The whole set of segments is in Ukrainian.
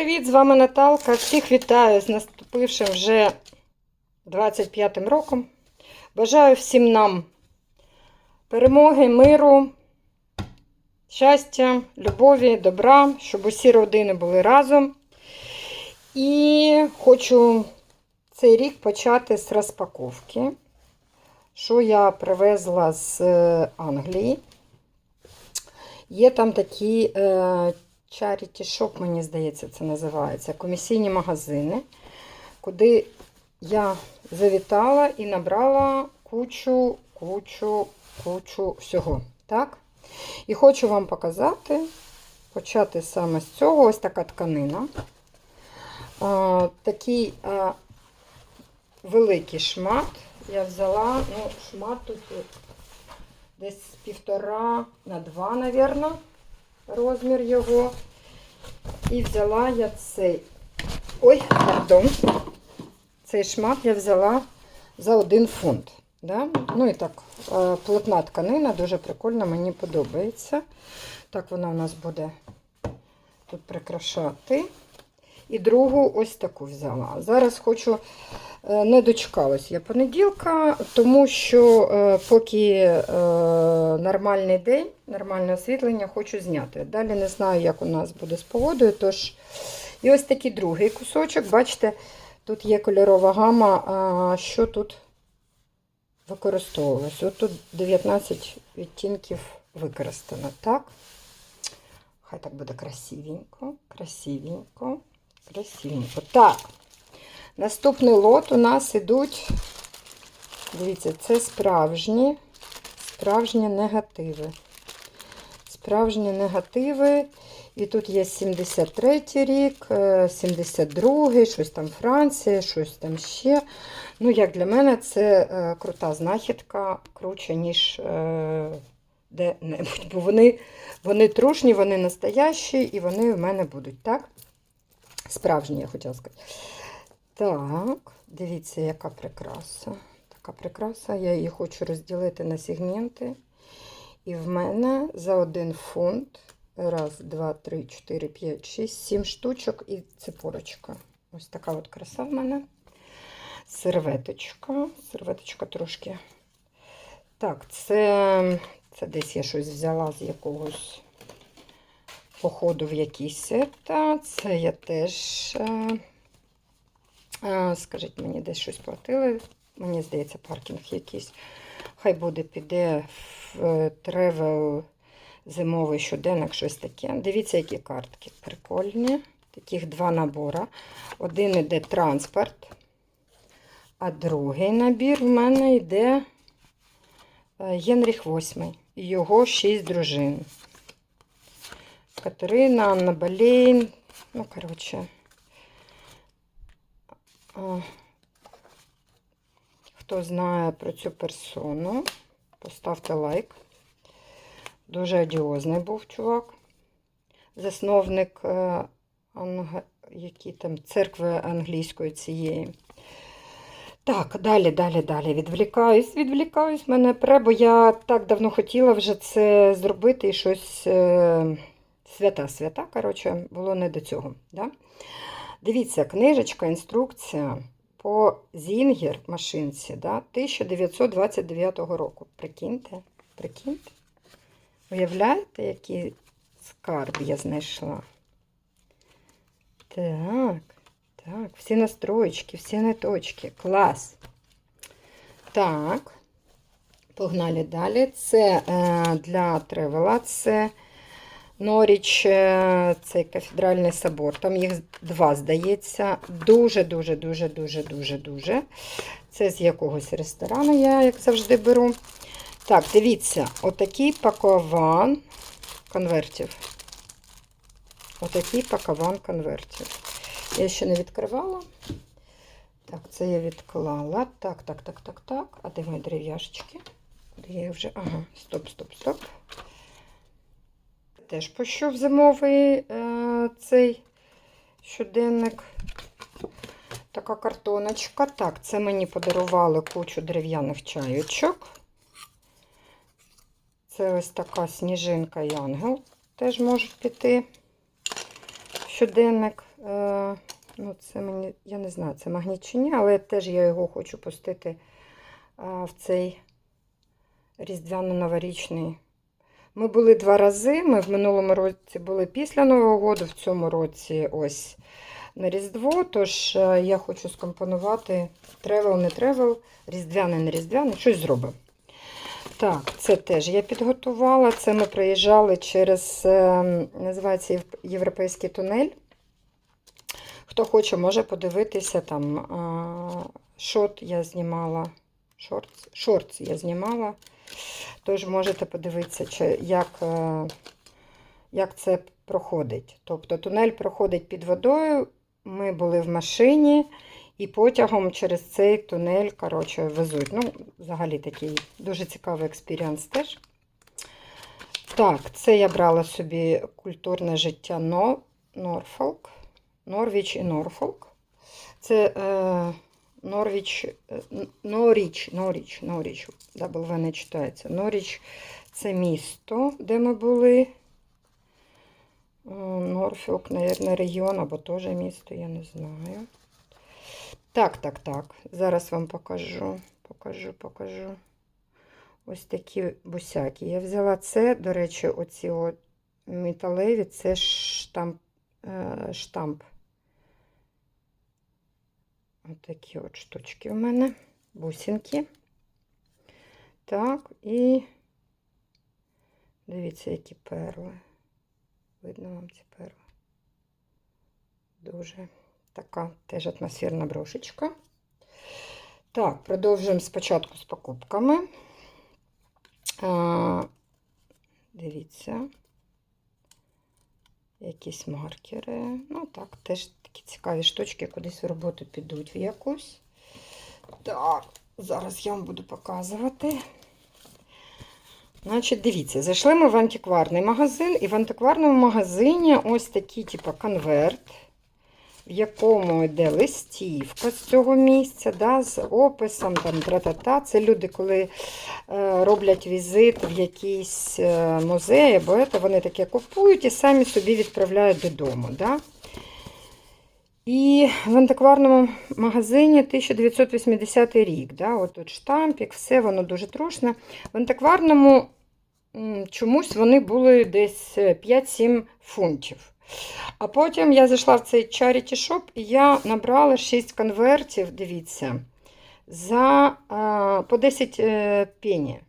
привіт! З вами Наталка. Всіх вітаю з наступившим вже 25-м роком. Бажаю всім нам перемоги, миру, щастя, любові, добра, щоб усі родини були разом. І хочу цей рік почати з розпаковки, що я привезла з е, Англії. Є там такі е, Charity Shop, мені здається, це називається. Комісійні магазини, куди я завітала і набрала кучу, кучу, кучу всього. Так? І хочу вам показати, почати саме з цього. Ось така тканина. А, такий а, великий шмат. Я взяла, ну, шмат тут десь півтора на два, мабуть, розмір його. І взяла я цей. Ой, пардон. Цей шмат я взяла за один фунт. Да? Ну і так, е, плотна тканина, дуже прикольна, мені подобається. Так вона у нас буде тут прикрашати. І другу ось таку взяла. Зараз хочу, е, не дочекалась я понеділка, тому що е, поки е, нормальний день, нормальне освітлення, хочу зняти. Далі не знаю, як у нас буде з погодою. Тож, і ось такий другий кусочок. Бачите, тут є кольорова гама, що тут використовувалось. От тут 19 відтінків використано. Так? Хай так буде красивенько, красивенько. Красивенько. Так, наступний лот у нас ідуть, дивіться, це справжні, справжні негативи. Справжні негативи. І тут є 73 рік, 72-й, щось там Франція, щось там ще. Ну, як для мене, це е, крута знахідка, круче, ніж е, де-небудь. Бо вони, вони трушні, вони настоящі і вони в мене будуть, так? Справжні, я хотіла сказати. Так, дивіться, яка прикраса. Така прикраса. Я її хочу розділити на сегменти. І в мене за один фунт. Раз, два, три, чотири, п'ять, шість, сім штучок і цепорочка. Ось така от краса в мене. Серветочка. Серветочка трошки. Так, це, це десь я щось взяла з якогось походу в якийсь сета. Це я теж, е, е, скажіть мені, десь щось платили. Мені здається, паркінг якийсь. Хай буде, піде в тревел зимовий щоденник, щось таке. Дивіться, які картки прикольні. Таких два набора. Один йде транспорт, а другий набір в мене йде е, Єнріх VIII. Його шість дружин. Катерина, Анна Болейн. Ну, коротше. Хто знає про цю персону, поставте лайк. Дуже одіозний був чувак. Засновник е, анг... які там, церкви англійської цієї. Так, далі, далі, далі. Відвлікаюсь, відвлікаюсь, мене пре, бо я так давно хотіла вже це зробити і щось. Е... Свята-свята, коротше, було не до цього. Да? Дивіться, книжечка, інструкція по Зінгер машинці да, 1929 року. Прикиньте, прикиньте. Уявляєте, який скарб я знайшла? Так, так, всі настроєчки, всі ниточки. Клас. Так, погнали далі. Це е, для тревела, це. Норіч, е, цей кафедральний собор. Там їх два, здається. Дуже-дуже, дуже, дуже, дуже. Це з якогось ресторану я, як завжди, беру. Так, дивіться, отакий пакован конвертів. Отакий пакован конвертів. Я ще не відкривала. Так, це я відклала. Так, так, так, так, так. А де мої дерев'яшечки? Де я вже. Ага, стоп, стоп, стоп теж пощув зимовий е, цей щоденник. Така картоночка. Так, це мені подарували кучу дерев'яних чайочок. Це ось така сніжинка і ангел. Теж можуть піти. Щоденник. Е, ну, це мені, я не знаю, це магніт чи ні, але теж я його хочу пустити е, в цей різдвяно-новорічний. Ми були два рази. Ми в минулому році були після Нового року, в цьому році ось на Різдво. Тож е, я хочу скомпонувати тревел, не тревел, різдвяне, не різдвяне, щось зробимо. Так, це теж я підготувала. Це ми приїжджали через, е, називається Європейський тунель. Хто хоче, може подивитися там шот я знімала. Шортс, шортс я знімала. Тож можете подивитися, як, е, як це проходить. Тобто тунель проходить під водою. Ми були в машині і потягом через цей тунель коротше, везуть. Ну, взагалі такий дуже цікавий експіріанс теж. Так, це я брала собі культурне життя Нор- Норфолк. Норвіч і Норфолк. Це е, Норвіч, е, Норіч, Норіч, Норіч, W не читається. Норіч це місто, де ми були. Е, Норфолк, мабуть, регіон або теж місто, я не знаю. Так, так, так. Зараз вам покажу. Покажу, покажу. Ось такі бусяки. Я взяла це, до речі, оці от металеві, це штамп. е, штамп. Отакі от штучки в мене, бусинки. Так, і дивіться, які перли. Видно вам ці перли. Дуже така теж атмосферна брошечка. Так, продовжуємо спочатку з покупками. А, дивіться. Якісь маркери. Ну, так, теж такі цікаві штучки кудись в роботу підуть в якусь. Так, зараз я вам буду показувати. Значить, дивіться, зайшли ми в антикварний магазин, і в антикварному магазині ось такий, типу, конверт, в якому йде листівка з цього місця, да, з описом, там, тра-та-та. Це люди, коли е, роблять візит в якийсь е, музей, або це, вони таке купують і самі собі відправляють додому. Да? І в антикварному магазині 1980 рік. Да? От штампік, все воно дуже трушне. В антикварному чомусь вони були десь е, 5-7 фунтів. А потім я зайшла в цей charity shop і я набрала 6 конвертів, дивіться, за а, по 10 е, пені,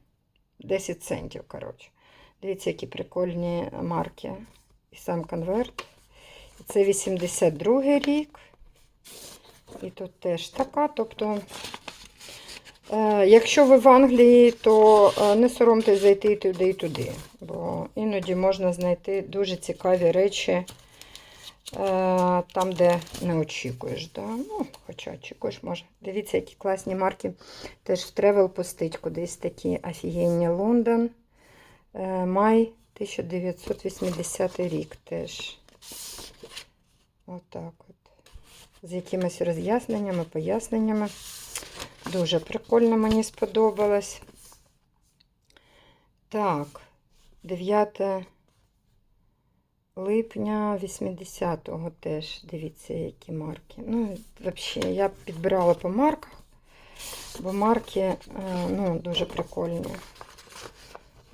10 центів. коротше. Дивіться, які прикольні марки. І сам конверт. Це 82 рік. І тут теж така. Тобто, е, якщо ви в Англії, то е, не соромтесь зайти туди і туди. Бо іноді можна знайти дуже цікаві речі е, там, де не очікуєш. Да? Ну, хоча очікуєш, може. Дивіться, які класні марки. Теж в тревел пустить кудись такі офігенні Лондон. Е, Май 1980 рік теж. Отак от. З якимись роз'ясненнями, поясненнями. Дуже прикольно мені сподобалось. Так, 9 липня 80-го теж. Дивіться, які марки. Ну, взагалі, я підбирала по марках, бо марки е, ну, дуже прикольні.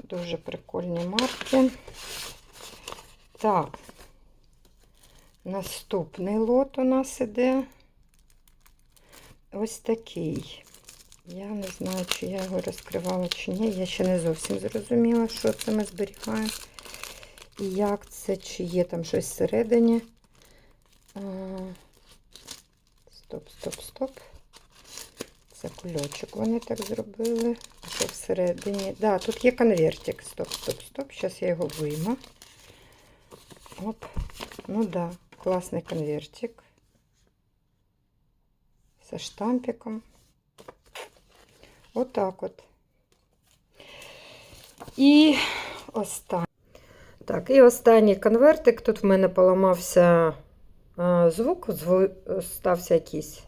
Дуже прикольні марки. Так. Наступний лот у нас іде ось такий. Я не знаю, чи я його розкривала, чи ні. Я ще не зовсім зрозуміла, що це ми зберігаємо. І як це, чи є там щось всередині. Стоп, стоп, стоп. Це кульочок вони так зробили. А що всередині? Да, тут є конвертик. Стоп, стоп, стоп. Зараз я його вийму. Оп. Ну да, класний конвертик. Со штампиком. Отак от. І останній. Так, і останній конвертик. Тут в мене поламався звук, стався якийсь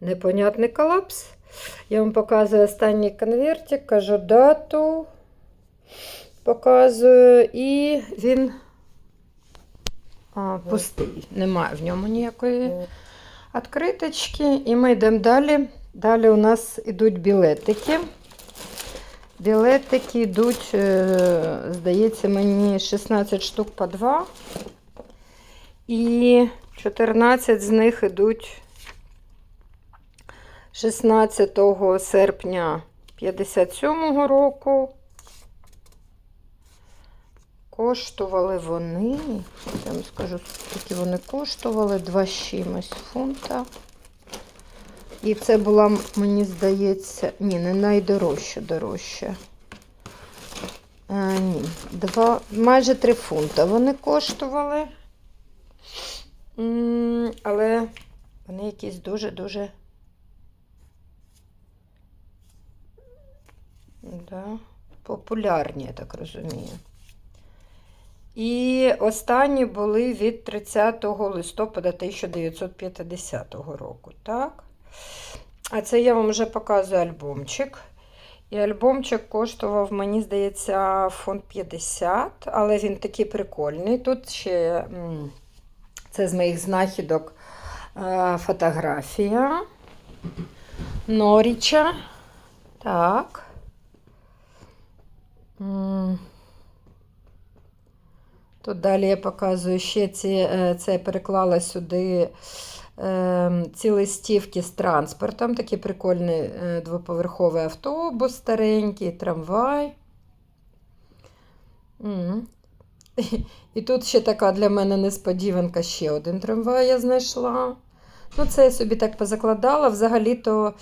непонятний колапс. Я вам показую останній конвертик, кажу дату, показую, і він а, пустий. Немає в ньому ніякої відкриточки. І ми йдемо далі. Далі у нас йдуть білетики. Білетики йдуть, е, здається, мені 16 штук по 2. І 14 з них йдуть 16 серпня 57 року. Коштували вони, я вам скажу, скільки вони коштували, 2 з чимось фунта. І це була, мені здається, ні, не найдорожча, дорожча. А, ні, два, майже 3 фунта вони коштували. Але вони якісь дуже-дуже. Да, популярні, я так розумію. І останні були від 30 листопада 1950 року, так? А це я вам вже показую альбомчик. І альбомчик коштував, мені здається, фонд 50, але він такий прикольний. Тут ще це з моїх знахідок е, фотографія Норіча. Так. Тут далі я показую ще ці, е, це я переклала сюди е, ці листівки з транспортом. Такий прикольний е, двоповерховий автобус старенький, трамвай. І тут ще така для мене несподіванка, ще один трамвай я знайшла. Ну, це я собі так позакладала. Взагалі-то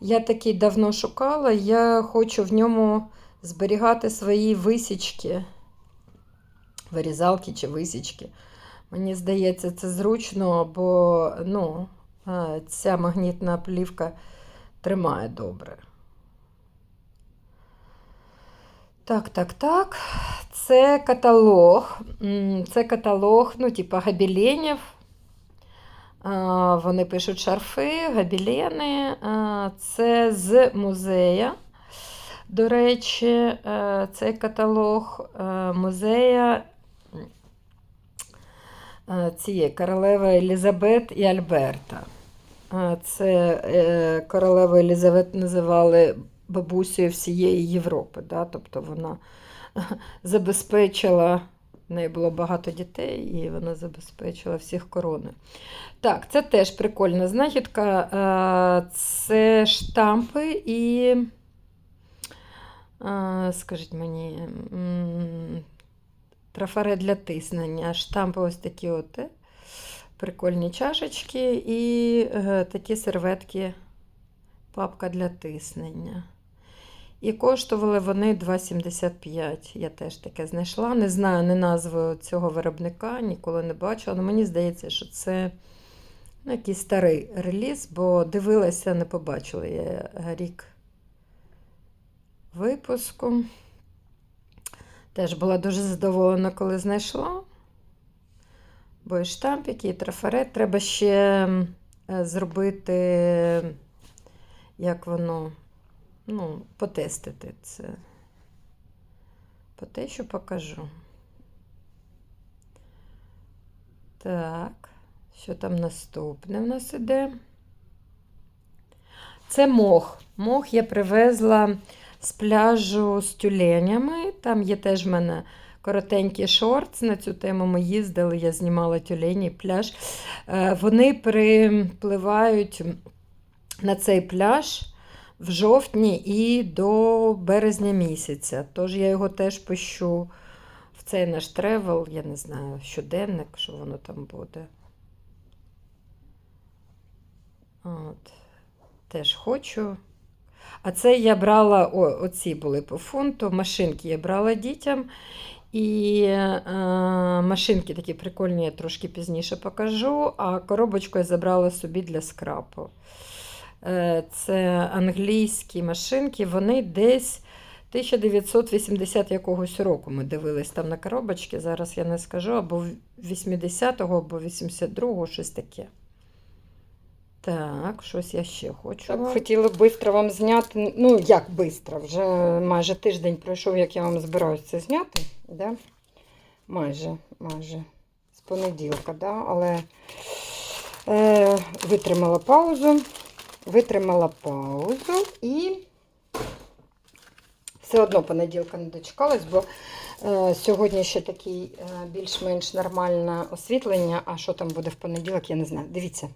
я такий давно шукала, я хочу в ньому зберігати свої висічки, вирізалки чи висічки. Мені здається, це зручно, бо ну, ця магнітна плівка тримає добре. Так, так, так. Це каталог. Це каталог, ну, типа гобеленів. А, Вони пишуть шарфи, гобелени. А, Це з музея. До речі, е, цей каталог е, музея цієї королеви Елізабет і Альберта. Е, Це е, королеву Елізабет називали бабусею всієї Європи. Да? Тобто вона забезпечила, в неї було багато дітей, і вона забезпечила всіх короною. Так, це теж прикольна знахідка. Е, Це штампи і, е, скажіть мені, трафаре для тиснення. Штампи ось такі от. е, Прикольні чашечки і е, такі серветки, папка для тиснення. І коштували вони 2,75. Я теж таке знайшла. Не знаю не назву цього виробника, ніколи не бачила. Але мені здається, що це ну, якийсь старий реліз, бо дивилася, не побачила я рік випуску. Теж була дуже задоволена, коли знайшла. Бо і штампики, і трафарет. Треба ще е, зробити, як воно, ну, потестити це. По те, що покажу. Так, що там наступне в нас іде? Це мох. Мох я привезла з пляжу з тюленями. Там є теж в мене коротенький шортс. На цю тему ми їздили, я знімала тюлені пляж. Е, Вони припливають на цей пляж в жовтні і до березня місяця. Тож я його теж пишу в цей наш тревел, я не знаю, щоденник, що воно там буде. От. Теж хочу. А це я брала, о, оці були по фунту, машинки я брала дітям. І е, машинки такі прикольні, я трошки пізніше покажу. А коробочку я забрала собі для скрапу. Е, це англійські машинки, вони десь 1980 якогось року ми дивились там на коробочки. Зараз я не скажу, або 80-го, або 82-го, щось таке. Так, щось я ще хочу. Так, хотіла швидко вам зняти. Ну, як швидко, вже майже тиждень пройшов, як я вам збираюся це зняти. Да? Майже, майже. З понеділка, да? але е, витримала паузу, витримала паузу і все одно понеділка не дочекалась, бо е, сьогодні ще такий е, більш-менш нормальне освітлення. А що там буде в понеділок, я не знаю. Дивіться,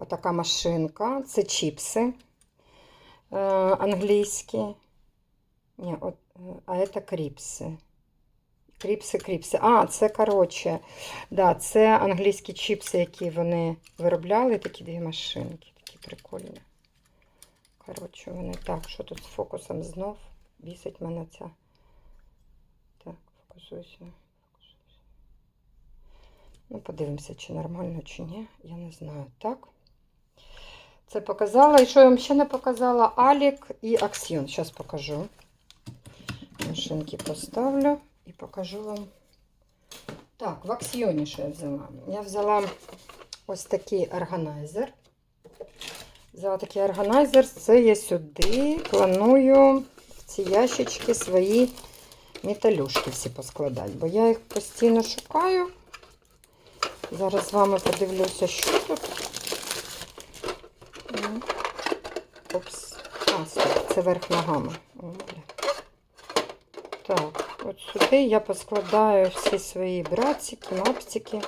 отака машинка, це чіпси е, англійські. Ні, от, а це кріпси. Кріпси, кріпси. А, це коротше. Да, це англійські чіпси, які вони виробляли. Такі дві машинки, такі прикольні. Коротше, вони так, що тут з фокусом знов. Бісить мене ця. Так, фокусуйся. Ну, подивимося, чи нормально, чи ні. Я не знаю. Так. Це показала. І що я вам ще не показала? Алік і Аксіон. Зараз покажу. Машинки поставлю і покажу вам. Так, в Аксіоні що я взяла? Я взяла ось такий органайзер. Взяла такий органайзер. Це я сюди планую в ці ящички свої металюшки всі поскладати, бо я їх постійно шукаю. Зараз з вами подивлюся, що тут. М. Опс. А, стоп, це верх ногами. Так, от сюди я поскладаю всі свої братики, мапсики.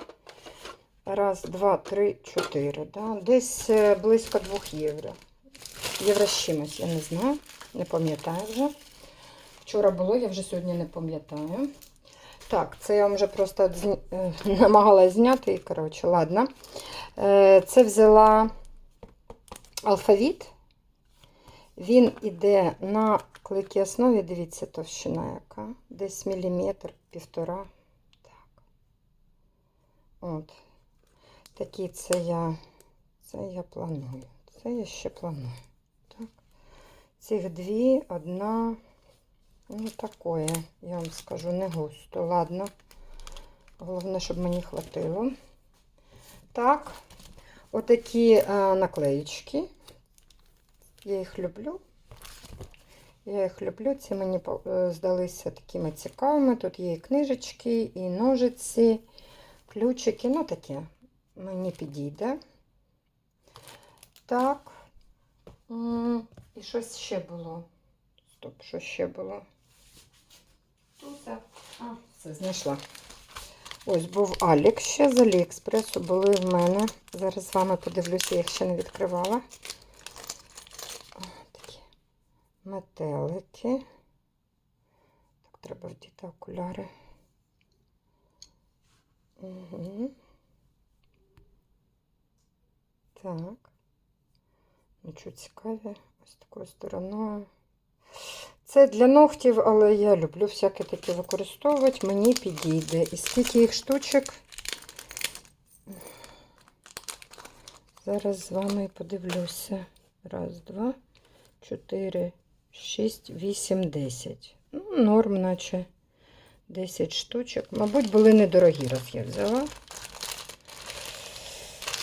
Раз, два, три, чотири. Да? Десь е, близько 2 євро. Євро з чимось, я не знаю, не пам'ятаю вже. Вчора було, я вже сьогодні не пам'ятаю. Так, це я вам вже просто зні... е, намагалась зняти. І, коротше, ладно. Е, Це взяла алфавіт. Він іде на клейкій основі, дивіться, товщина яка. Десь міліметр, півтора. Так. От. Такі це я, це я планую. Це я ще планую. Так. Цих дві, одна, ну такое, я вам скажу, не густо. Ладно. Головне, щоб мені хватило. Так, отакі е, наклеїчки. Я їх люблю. Я їх люблю. Ці мені е, здалися такими цікавими. Тут є і книжечки, і ножиці, ключики. Ну таке. Мені підійде. Так. І щось ще було. Стоп, що ще було? Туса. А, все, знайшла. Ось був Алік ще з Аліекспресу. Були в мене. Зараз з вами подивлюся, я їх ще не відкривала. Метелики. Так, треба вдіти окуляри. Угу. Так. Нічого цікаве. Ось такою стороною. Це для ногтів, але я люблю всяке таке використовувати. Мені підійде. І скільки їх штучок. Зараз з вами подивлюся. Раз, два, чотири, шість, вісім, десять. Ну, норм, наче 10 штучок. Мабуть, були недорогі, раз я взяла.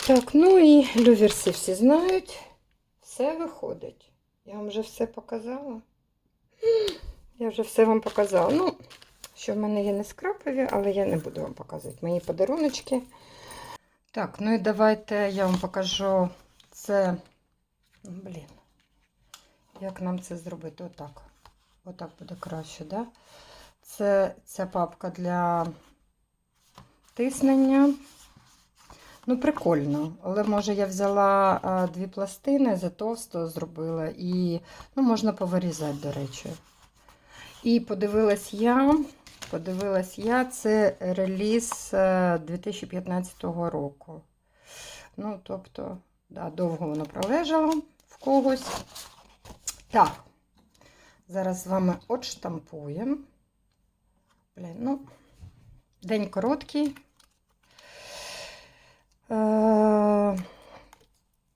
Так, ну і люверси всі знають. Все виходить. Я вам вже все показала. Я вже все вам показала. Ну, що в мене є не скрапові, але я не буду вам показувати мої подаруночки. Так, ну і давайте я вам покажу це. Блін. Як нам це зробити? Отак. Отак буде краще, да? Це ця папка для тиснення. Ну, прикольно. Але, може, я взяла а, дві пластини, затовсто зробила, і ну, можна повирізати, до речі. І подивилась я, подивилась я, це реліз е, 2015 року. Ну, тобто, да, довго воно пролежало в когось. Так, зараз з вами отштампуємо. Блін, ну, день короткий. Е,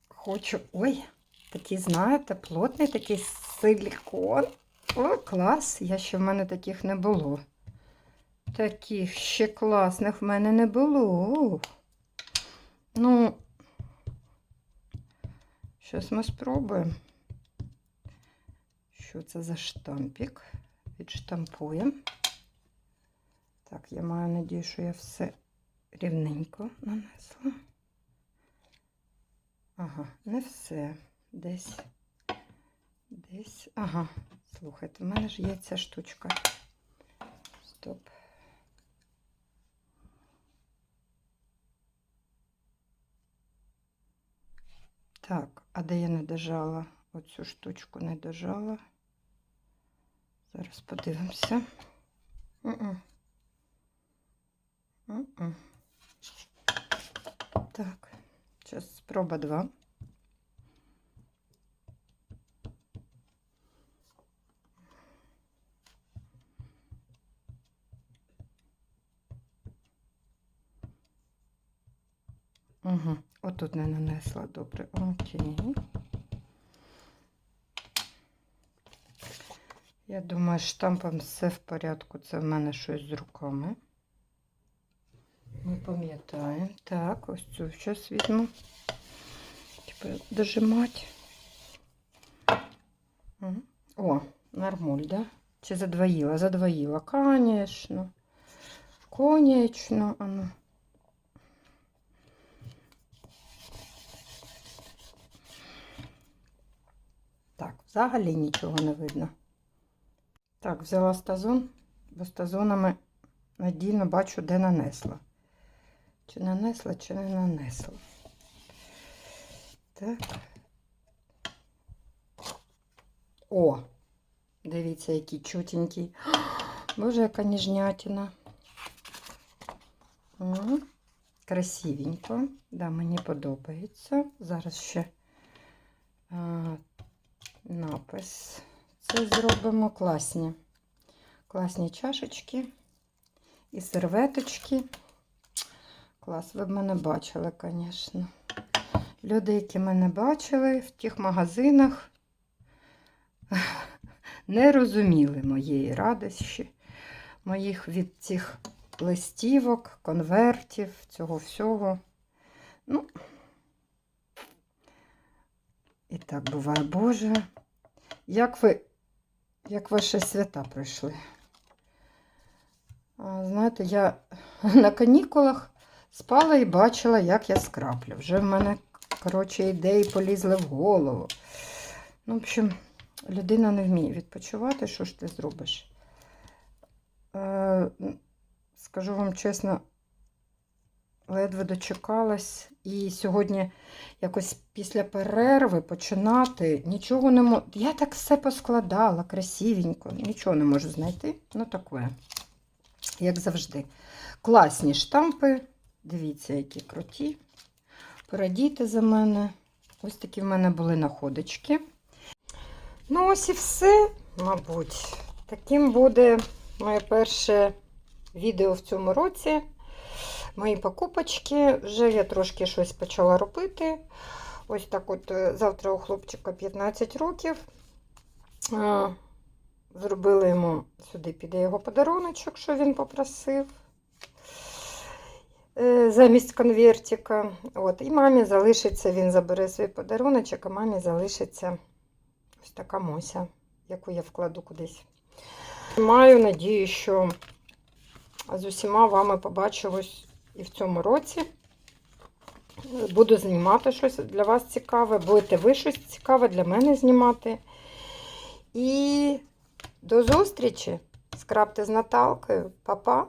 хочу. Ой, такий, знаєте, плотний такий силікон. О, клас! Я ще в мене таких не було. Таких ще класних в мене не було. Ну, щось ми спробуємо. Що це за штампик? Відштампуємо. Так, я маю надію, що я все рівненько нанесла. Ага, не все. Десь. Десь. Ага, слухайте, в мене ж є ця штучка. Стоп. Так, а де я не дожала? Оцю штучку не дожала. Зараз подивимося. Так, зараз спроба 2. Угу. Отут не нанесла добре. Окей. Я думаю, штампом все в порядку. Це в мене щось з руками. Ми пам'ятаємо. Так, ось цю зараз візьму. Тепер дожимати. О, нормуль, да? Чи задвоїла? Задвоїла, конечно. Конечно, оно. Так, взагалі нічого не видно. Так, взяла стазон, бо стазонами надійно бачу, де нанесла. Чи нанесла, чи не нанесла. Так. О! Дивіться, який чутенький. Боже, яка ніжнятина. Красивенько. Да, мені подобається. Зараз ще а, напис. Це зробимо класні. Класні чашечки і серветочки. Клас, ви б мене бачили, звісно. Люди, які мене бачили в тих магазинах, не розуміли моєї радощі, моїх від цих листівок, конвертів, цього всього. Ну, і так буває, Боже. Як ви, як ваші свята пройшли? Знаєте, я на канікулах спала і бачила, як я скраплю. Вже в мене, коротше, ідеї полізли в голову. Ну, в общем, людина не вміє відпочивати, що ж ти зробиш? Е, скажу вам чесно, ледве дочекалась. І сьогодні якось після перерви починати нічого не можу. Я так все поскладала красивенько, нічого не можу знайти. Ну, таке, як завжди. Класні штампи. Дивіться, які круті. Порадійте за мене. Ось такі в мене були находочки. Ну, ось і все, мабуть. Таким буде моє перше відео в цьому році. Мої покупочки. Вже я трошки щось почала робити. Ось так от е, завтра у хлопчика 15 років. Зробили йому сюди піде його подаруночок, що він попросив. Е, Замість конвертика. От. І мамі залишиться, він забере свій подаруночок, а мамі залишиться ось така мося, яку я вкладу кудись. Маю надію, що з усіма вами побачилось і в цьому році. Буду знімати щось для вас цікаве, будете ви щось цікаве для мене знімати. І до зустрічі! Скрабте з Наталкою. Па-па!